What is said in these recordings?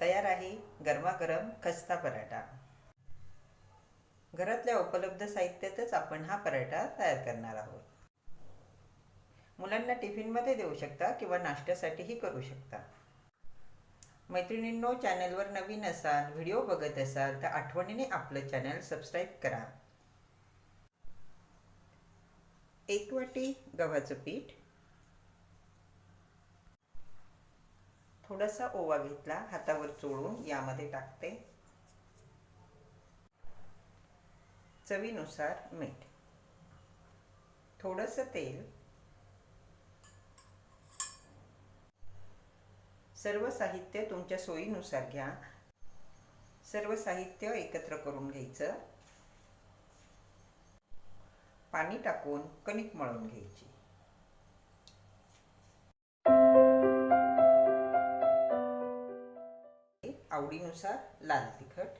तयार आहे गरमागरम खस्ता पराठा. घरातल्या उपलब्ध साहित्यातच आपण हा पराठा तयार करणार आहोत. मुलांना टिफिनमध्ये देऊ शकता किंवा नाश्त्यासाठीही करू शकता. मैत्रिणींनो चॅनलवर नवीन असाल व्हिडिओ बघत असाल तर आठवणीने आपलं चॅनल सबस्क्राईब करा. एक वाटी गव्हाचं पीठ थोडासा ओवा घेतला हातावर चोळून यामध्ये टाकते. चवीनुसार मीठ. थोडंसं तेल. सर्व साहित्य तुमच्या सोयीनुसार घ्या. सर्व साहित्य एकत्र करून घ्यायचं. पाणी टाकून कणिक मळून घ्यायची. आवडीनुसार लाल तिखट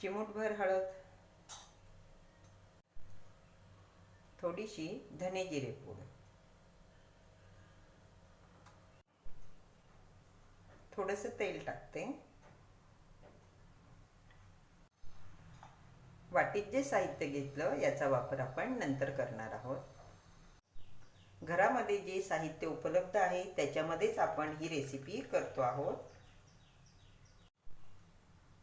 चिमूटभर हळद थोडीशी धने जिरे पूड थोडंसं तेल टाकते. वाटीत जे साहित्य घेतलं याचा वापर आपण नंतर करणार आहोत. घरामध्ये जे साहित्य उपलब्ध आहे त्याच्यामध्येच आपण ही रेसिपी करतो आहोत.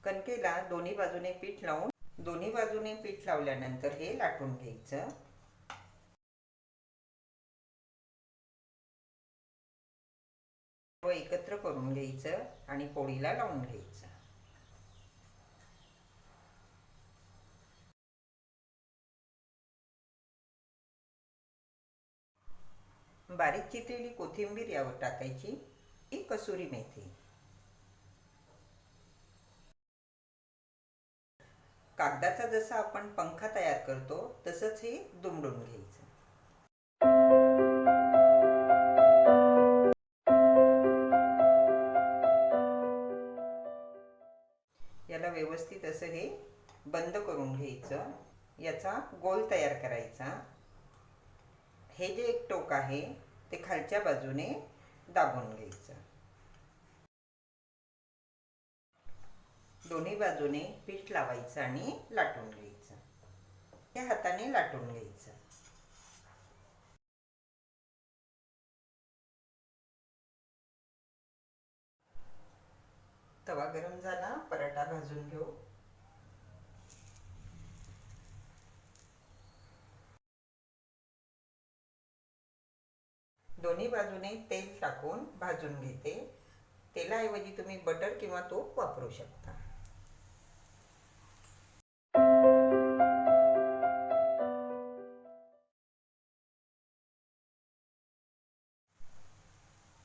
कणकेला दोन्ही बाजूने पीठ लावून दोन्ही बाजूने पीठ लावल्यानंतर हे लाटून घ्यायचं. व एकत्र करून घ्यायचं आणि पोळीला लावून घ्यायचं. बारीक चिरलेली कोथिंबीर यावर टाकायची. ही कसुरी मेथी. कागदाचा जसा आपण पंखा तयार करतो तसंच हे दुमडून घ्यायचं. याला व्यवस्थित असं हे बंद करून घ्यायचं. याचा गोल तयार करायचा. हे जे एक टोक आहे ते खालच्या बाजूने दाबून घ्यायचं. दोन्ही बाजूने पीठ लावायचं आणि लाटून घ्यायचं. त्या हाताने लाटून घ्यायचं. तवा गरम झाला पराठा भाजून घेऊ. दोन्ही बाजूने तेल टाकून भाजून घेते. तेलाऐवजी तुम्ही बटर किंवा तूप वापरू शकता.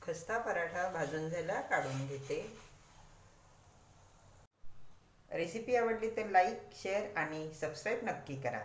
खस्ता पराठा भाजून झाला काढून घेते. रेसिपी आवडली तर लाईक शेअर आणि सबस्क्राईब नक्की करा.